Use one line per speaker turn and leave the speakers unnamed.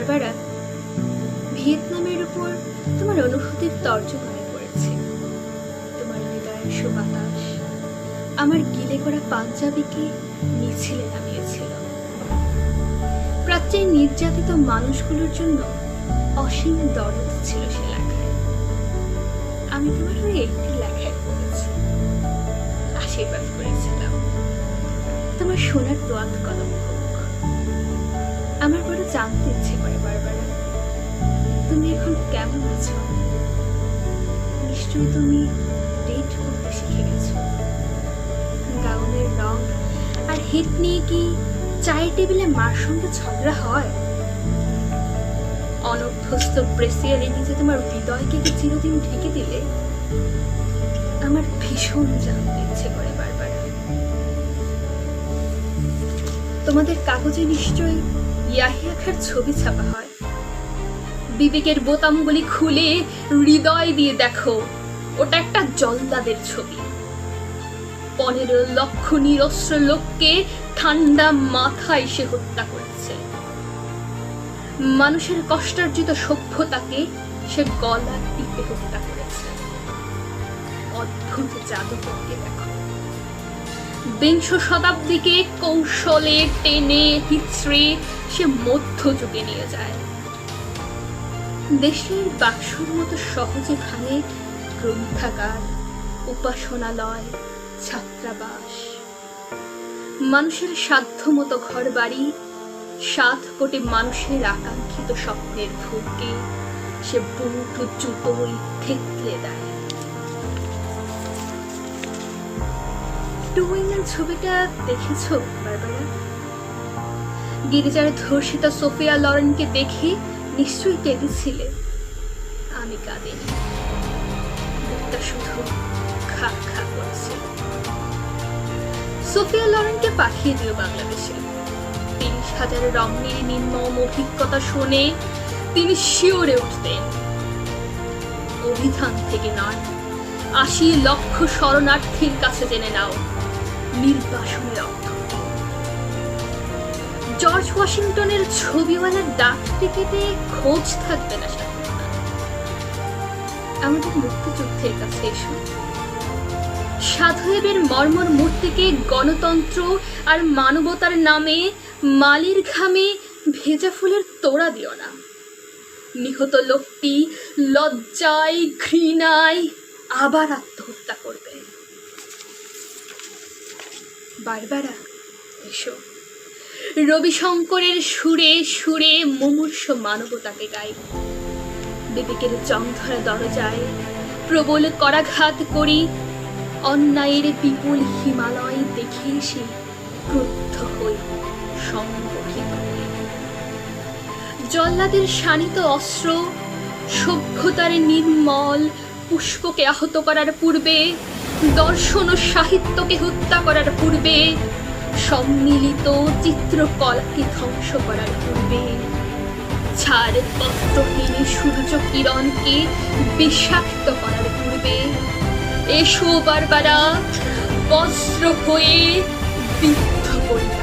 Barbara ভিয়েতনামের উপর তোমার অনুভূতির তর্জমায় পড়েছে। তোমার হৃদয়ের সুবাতাস, আমার গিলে করা পাঞ্জাবিকে মিছিলে নামিয়েছিল। প্রাচ্যের নির্যাতিত মানুষগুলোর জন্য অসীম দরদ ছিল সে লেখায়। আমি তোমার হয়ে একটি লেখায় পড়েছি। আশীর্বাদ করেছিলাম। তোমার সোনার দোয়াত কলম। বড় জানতে ইচ্ছে করে বারবার। তুমি এখন কেমন আছো? নিশ্চয়ই তুমি ডেট করতে শিখে গেছো। গাউনের রং আর হিট নিয়ে কি চায়ের টেবিলে মার সঙ্গে ঝগড়া হয়? অনভ্যস্ত ব্রেসিয়ারে নিজে তোমার হৃদয়কে কি চিরদিন ঢেকে দিলে? আমার ভীষণ জানতে ইচ্ছে করে বারবার। তোমাদের কাগজে নিশ্চয়ই ইয়াহিয়া খার ছবি ছাপা হয়। বিবেকের বোতামগুলি খুলে হৃদয় দিয়ে দেখো, ওটা একটা জল্লাদের ছবি। পনেরো লক্ষ নিরস্ত্র লোককে ঠান্ডা মাথায় সে হত্যা করেছে। মানুষের কষ্টার্জিত সভ্যতাকে সে গলা টিপে হত্যা করেছে। অদ্ভুত জাদুকরকে দেখো। বিংশ শতাব্দীকে কৌশলে টেনে হিচড়ে সে মধ্যযুগে নিয়ে যায়। দেশের বাক্সর মতো সহজে ভাঙে গ্রন্থাগার, উপাসনালয়, ছাত্রাবাস। মানুষের সাধ্য মতো ঘর বাড়ি সাত কোটি মানুষের আকাঙ্ক্ষিত স্বপ্নের ভূতকে সে বুট জুতোই থেতলে দেয়। ডুইংয়ের ছবিটা দেখেছ বারবারা? গিরিজার ধর্ষিতা সোফিয়া লরেনকে দেখে নিশ্চয়ই কেঁদেছিলে। আমি কাঁদিনি। শুধু সোফিয়া লরেনকে পাঠিয়ে বাংলাদেশে। তিরিশ হাজার রঙের নির্মম অভিজ্ঞতা শুনে তিনি শিওরে উঠতেন। অভিধান থেকে নয়, আশি লক্ষ শরণার্থীর কাছে জেনে নাও। নির্বাসনের অর্থ। জর্জ ওয়াশিংটনের ছবিওয়ালার ডাক টিকিটে খোঁজ থাকবে না আমাদের মুক্তিযুদ্ধের কাছে এসো। সাধুয়েবের মর্মর মূর্তিকে গণতন্ত্র আর মানবতার নামে মালির ঘামে ভেজা ফুলের তোড়া দিও না। নিহত লোকটি লজ্জায় ঘৃণায় আবার আত্মহত্যা করবে। বারবারা এসো। রবিশঙ্করের সুরে সুরে মুমূর্ষ মানবতাকে গাই। বিবেকের জংধরা দরজায় প্রবল করাঘাত করি। অন্যায়ের বিপুল হিমালয় দেখে সে ক্রুদ্ধ হই জল্লাদের শানিত অস্ত্র, সভ্যতার নির্মল পুষ্পকে আহত করার পূর্বে দর্শন ও সাহিত্যকে হত্যা করার পূর্বে, সম্মিলিত চিত্রকলাকে ধ্বংস করার পূর্বে, ছাড় পত্রহীন সূর্য কিরণকে বিষাক্ত করার পূর্বে, এসো বারবারা, বস্ত্র হয়ে বিদ্ধ বিদ্যুৎ